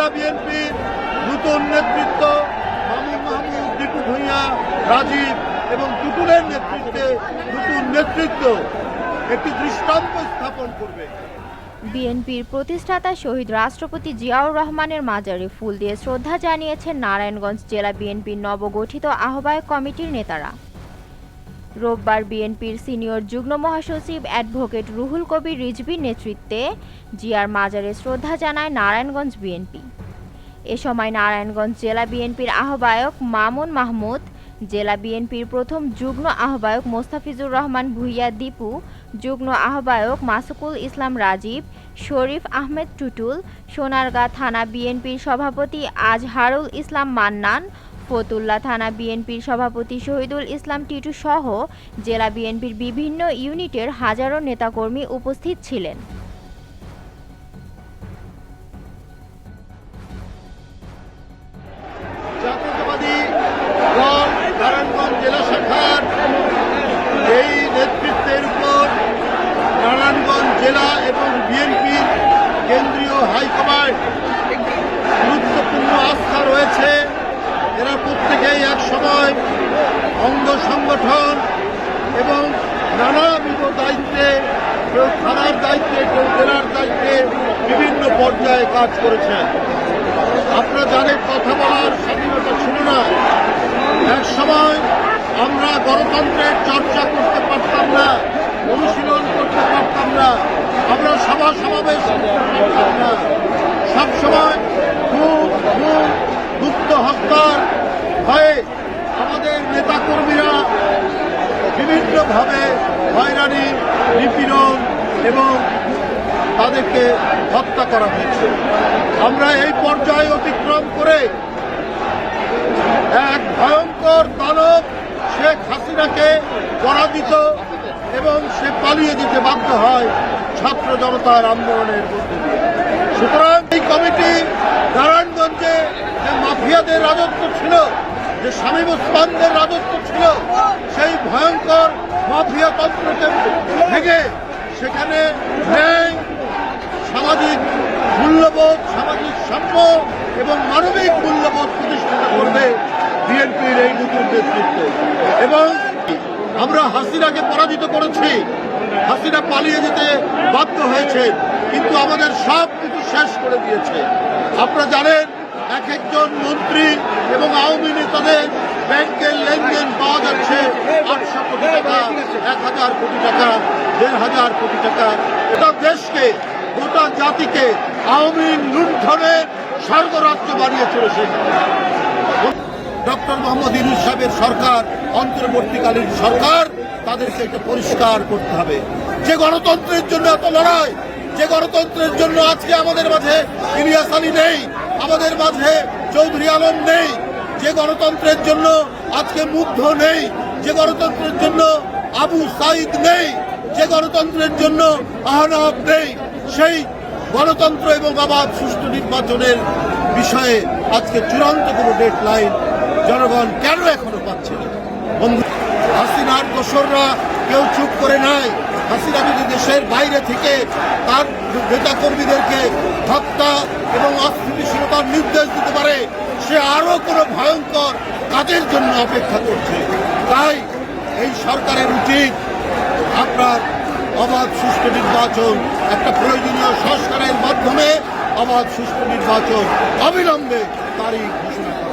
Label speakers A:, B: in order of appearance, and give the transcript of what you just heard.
A: জেলা বিএনপির নতুন নেতৃত্ব মামুন মাহমুদ টিটু ভূঁইয়া রাজীব এবং টুটুলের নেতৃত্বে নতুন নেতৃত্ব একটি দৃষ্টান্ত স্থাপন করবে
B: বিএনপির প্রতিষ্ঠাতা শহীদ রাষ্ট্রপতি জিয়াউর রহমানের মাজারে ফুল দিয়ে শ্রদ্ধা জানিয়েছেন নারায়ণগঞ্জ জেলা বিএনপির নবগঠিত আহ্বায়ক কমিটির নেতারা রোববার বিএনপির সিনিয়র যুগ্ম মহাসচিব অ্যাডভোকেট রুহুল কবির রিজভির নেতৃত্বে জিয়ার মাজারে শ্রদ্ধা জানায় নারায়ণগঞ্জ বিএনপি এ সময় নারায়ণগঞ্জ জেলা বিএনপির আহ্বায়ক মামুন মাহমুদ জেলা বিএনপির প্রথম যুগ্ম আহ্বায়ক মোস্তাফিজুর রহমান ভুইয়া দীপু যুগ্ম আহ্বায়ক মাসুকুল ইসলাম রাজীব শরীফ আহমেদ টুটুল সোনারগাঁ থানা বিএনপির সভাপতি আজহারুল ইসলাম মান্নান ফতুল্লা থানা বিএনপির সভাপতি শহীদুল ইসলাম টিটু সহ জেলা বিএনপির বিভিন্ন ইউনিটের হাজারো নেতাকর্মী উপস্থিত ছিলেন
A: বাংলায় এক সময় অঙ্গ সংগঠন এবং বিধ দায়িত্বে কেউ থানার দায়িত্বে কেউ জেলার দায়িত্বে বিভিন্ন পর্যায়ে কাজ করেছেন আপনারা জানেন কথা বলার স্বাধীনতা ছিল না এক সময় আমরা গণতন্ত্রের চর্চা করতে পারতাম না অনুশীলন করতে পারতাম না আমরা সভা সমাবেশ করতে পারতাম না সবসময় খুব খুব নির্বিকভাবে হয়রানি নিপীড়ন এবং তাদেরকে হত্যা করা হয়েছে আমরা এই পর্যায়ে অতিক্রম করে এক ভয়ঙ্কর দানব শেখ হাসিনাকে পরাজিত এবং সে পালিয়ে যেতে বাধ্য হয় ছাত্র জনতার আন্দোলনের মধ্যে সুতরাং এই কমিটি নারায়ণগঞ্জে যে মাফিয়াদের রাজত্ব ছিল যে স্বামী মুসলমানদের রাজত্ব ছিল সেই ভয়ঙ্কর মাফিয়া তন্ত্রকে ভেঙে সেখানে ন্যায় সামাজিক মূল্যবোধ সামাজিক সাম্য এবং মানবিক মূল্যবোধ প্রতিষ্ঠিত করবে বিএনপির এই নতুন নেতৃত্ব এবং আমরা হাসিনাকে পরাজিত করেছি হাসিনা পালিয়ে যেতে বাধ্য হয়েছে কিন্তু আমাদের সব কিছু শেষ করে দিয়েছে আপনারা জানেন এক একজন মন্ত্রী এবং আওয়ামী নেতাদের ব্যাংকের লেনদেন পাওয়া যাচ্ছে আটশো কোটি টাকা এক হাজার কোটি টাকা দেড় হাজার কোটি টাকা এটা দেশকে গোটা জাতিকে আওয়ামী লুণ্ঠনের স্বর্গরাজ্য বানিয়ে চলেছে ডক্টর মোহাম্মদ ইনুজ সাহেবের সরকার অন্তর্বর্তীকালীন সরকার তাদেরকে একটু পরিষ্কার করতে হবে যে গণতন্ত্রের জন্য এত লড়াই যে গণতন্ত্রের জন্য আজকে আমাদের মাঝে ইলিয়াস আলী নেই আমাদের মাঝে চৌধুরী আলম নেই যে গণতন্ত্রের জন্য আজকে মুগ্ধ নেই যে গণতন্ত্রের জন্য আবু সাইদ নেই যে গণতন্ত্রের জন্য আহনাব নেই সেই গণতন্ত্র এবং অবাধ সুষ্ঠু নির্বাচনের বিষয়ে আজকে চূড়ান্ত কোনো লাইন জনগণ কেন এখনো পাচ্ছে না বন্ধু হাসিনার দোসররা কেউ চুপ করে নাই হাসিনা যদি দেশের বাইরে থেকে তার নেতাকর্মীদেরকে হত্যা এবং অস্থিতিশীলতার নির্দেশ দিতে পারে সে আরও কোনো ভয়ঙ্কর কাজের জন্য অপেক্ষা করছে তাই এই সরকারের উচিত আপনার অবাধ সুষ্ঠু নির্বাচন একটা প্রয়োজনীয় সংস্কারের মাধ্যমে অবাধ সুষ্ঠু নির্বাচন অবিলম্বে তারই ঘোষণা